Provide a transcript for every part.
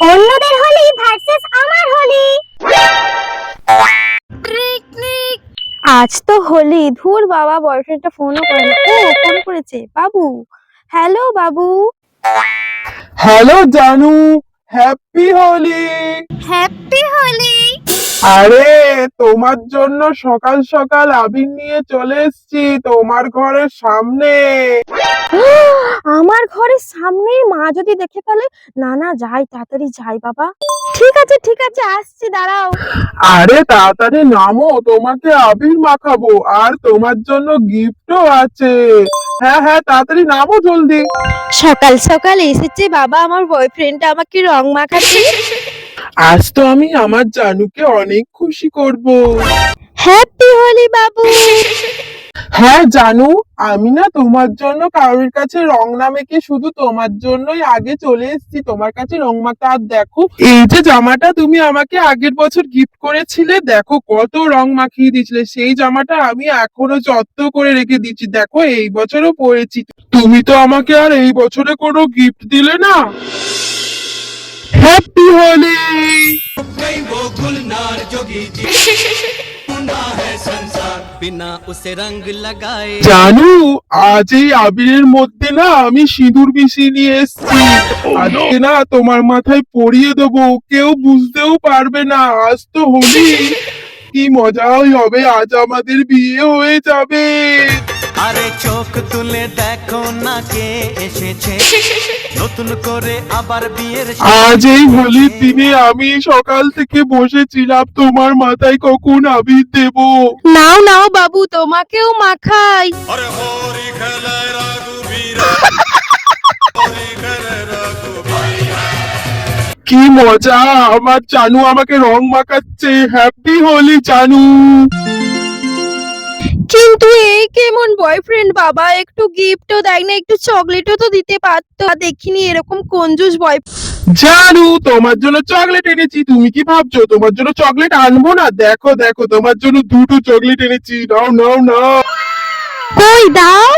অন্যদের হোলি ভার্সেস আমার হোলি। আজ তো হোলি। ধুর বাবা বয়ফ্রেন্ডটা ফোনও করে না ও ফোন করেছে। বাবু হ্যালো বাবু। হ্যালো জানু হ্যাপি হোলি। হ্যাপি হোলি! আরে তোমার জন্য সকাল সকাল আবির নিয়ে চলে এসেছি তোমার ঘরের সামনে। আমার ঘরের সামনে মা যদি দেখে ফেলে না না যাই তাড়াতাড়ি যাই বাবা। ঠিক আছে ঠিক আছে আসছি দাঁড়াও। আরে তাড়াতাড়ি নামো তোমাকে আবির মাখাবো আর তোমার জন্য গিফটও আছে। হ্যাঁ হ্যাঁ তাড়াতাড়ি নামো জলদি। সকাল সকাল এসেছে বাবা আমার বয়ফ্রেন্ডটা আমাকে রং মাখাচ্ছে। আজ তো আমি আমার জানুকে অনেক খুশি করব। হ্যাপি হোলি বাবু। হ্যাঁ জানু, আমি না তোমার জন্য কারোর কাছে রং না মেখে শুধু তোমার জন্যই আগে চলে এসেছি। তোমার কাছে রং মাখা আর দেখো, এই যে জামাটা তুমি আমাকে আগের বছর গিফট করেছিলে, দেখো কত রং মাখিয়ে দিয়েছিলে। সেই জামাটা আমি এখনও যত্ন করে রেখে দিচ্ছি। দেখো, এই বছরও পরেছি। তুমি তো আমাকে আর এই বছরে কোনো গিফট দিলে না। হ্যাপি হোলি না উসে রঙ লাগায়। জানো আজ এই আবিরের মধ্যে না আমি সিঁদুর মিশিয়ে নিয়ে এসেছি। oh, আজকে না তোমার মাথায় পরিয়ে দেবো কেউ বুঝতেও পারবে না আজ তো হোলি। কি মজাই হবে আজ আমাদের বিয়ে হয়ে যাবে। আরে চোখ তুলে দেখো না কে এসেছে। নতুন করে আবার বিয়ের আজ এই হোলির দিনে আমি সকাল থেকে বসেছিলাম। তোমার মাথায় কখন আবির দেবো? নাও নাও বাবু তোমাকেও মাখাই। আরে হরি খেলায় রাঘুবীর হরি খেলায় কি মজা আমার জানু আমাকে রং মাখাচ্ছে। হ্যাপি হোলি জানু কিন্তু এই কেমন বয়ফ্রেন্ড বাবা? একটু গিফটও দেয় না একটু চকলেটও তো দিতে পারতো। দেখিনি এরকম কঞ্জুস বয় জানু তোমার জন্য চকলেট এনেছি। তুমি কি ভাবছ? তোমার জন্য চকলেট আনব না? দেখো দেখো তোমার জন্য দুটো চকলেট এনেছি। নাও নাও নাও। কই দাও?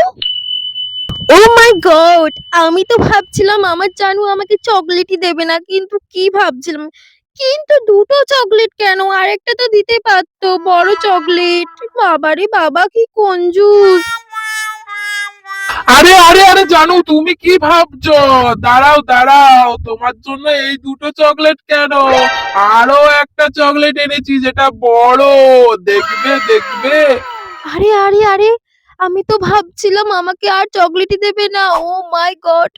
ও মাই গড আমি তো ভাবছিলাম আমার জানু আমাকে চকলেটই দেবে না কিন্তু কি ভাবছিলাম? কিন্তু দুটো চকলেট কেন আরেকটা তো দিতে পারতো বড় চকলেট বাবারে বাবা কি কঞ্জুস আরে আরে আরে জানু তুমি কি ভাবছ দাঁড়াও দাঁড়াও তোমার জন্য এই দুটো চকলেট কেন আরও একটা চকলেট এনেছি যেটা বড় দেখবে দেখবে আরে আরে আরে আমি তো ভাবছিলাম আমাকে আর চকলেটই দেবে না। Oh my god.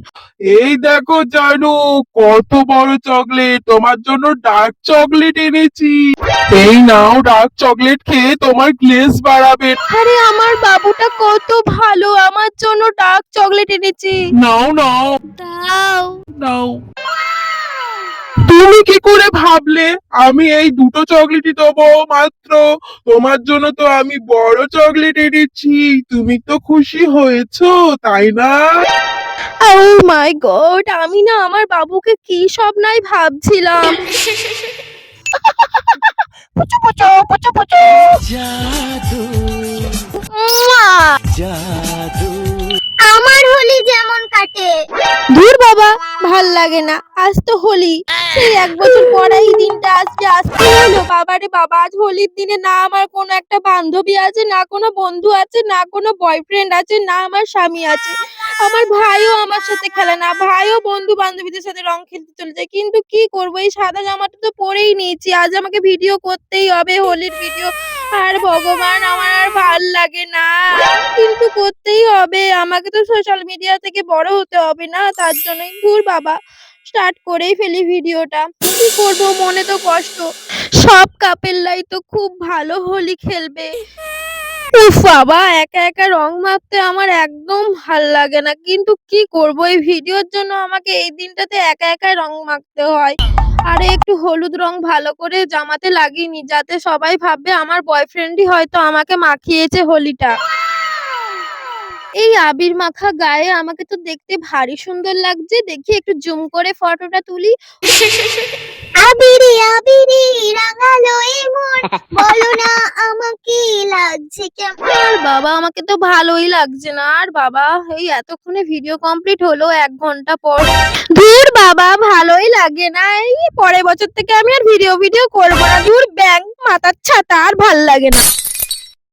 এই দেখো জানু কত বড় চকলেট। তোমার জন্য ডার্ক চকলেট এনেছি। এই নাও ডার্ক চকলেট খেয়ে তোমার গ্লেজ বাড়াবে। আরে আমার বাবুটা কত ভালো। আমার জন্য ডার্ক চকলেট এনেছি। নাও নাও। দাও। নাও। তুমি কি করে ভাবলে? আমি এই দুটো চকলেটই দেবো মাত্র। তোমার জন্য তো আমি বড় চকলেট এনেছি তুমি তো খুশি হয়েছো তাই না? ও মাই গড আমি না আমার বাবুকে কি সব নাই ভাবছিলাম। পুচু পুচু পুচু পুচু। জাদু জাদু। আমার হোলি যেমন কাটে। ধুর বাবা। ভালো লাগে না। আজ তো হোলি। সেই এক বছর পর এই দিনটা আসছে আসতে হলো। বাবারে বাবা, আজ হোলির দিনে না আমার কোনো একটা বান্ধবী আছে, না কোনো বন্ধু আছে, না কোনো বয়ফ্রেন্ড আছে, না আমার স্বামী আছে। আমার ভাইও আমার সাথে খেলে না, ভাইও বন্ধু বান্ধবীদের সাথে রং খেলতে চলে যায়। কিন্তু কি করব? এই সাদা জামাটা তো পরেই নিয়েছি। আজ আমাকে ভিডিও করতেই হবে, হোলির ভিডিও আর ভগবান আমার আর ভালো লাগে না। কিন্তু করতেই হবে। আমাকে তো সোশ্যাল মিডিয়া থেকে বড় হতে হবে না। তার জন্যই দূর বাবা স্টার্ট করেই ফেলি ভিডিওটা। কি করব? মনে তো কষ্ট। সব কাপেললাই তো খুব ভালো হোলি খেলবে। উফ বাবা, একা একা রং মাখতে আমার একদম ভালো লাগে না। কিন্তু কি করব? এই ভিডিওর জন্য আমাকে এই দিনটাতে একা একা রং মাখতে হয়। আরে একটু হলুদ রং ভালো করে জামাতে লাগিনি যাতে সবাই ভাববে আমার বয়ফ্রেন্ডই হয়তো আমাকে মাখিয়েছে হোলিটা। এই আবির মাখা গায়ে আমাকে তো দেখতে ভারী সুন্দর লাগছে। দেখি একটু জুম করে ফটোটা তুলি। আবিরি আবিরি রাঙালো এই মন বলো না আমাকে লাগছে কেমন? আর বাবা, আমাকে তো ভালোই লাগছে না। আর বাবা, এই এতক্ষণে ভিডিও কমপ্লিট হলো এক ঘণ্টা পর। দূর বাবা, ভালোই লাগে না। এই পরের বছর থেকে আমি আর ভিডিও ভিডিও করব না। দূর ব্যাংক মাথার ছাতা আর ভালো লাগে না।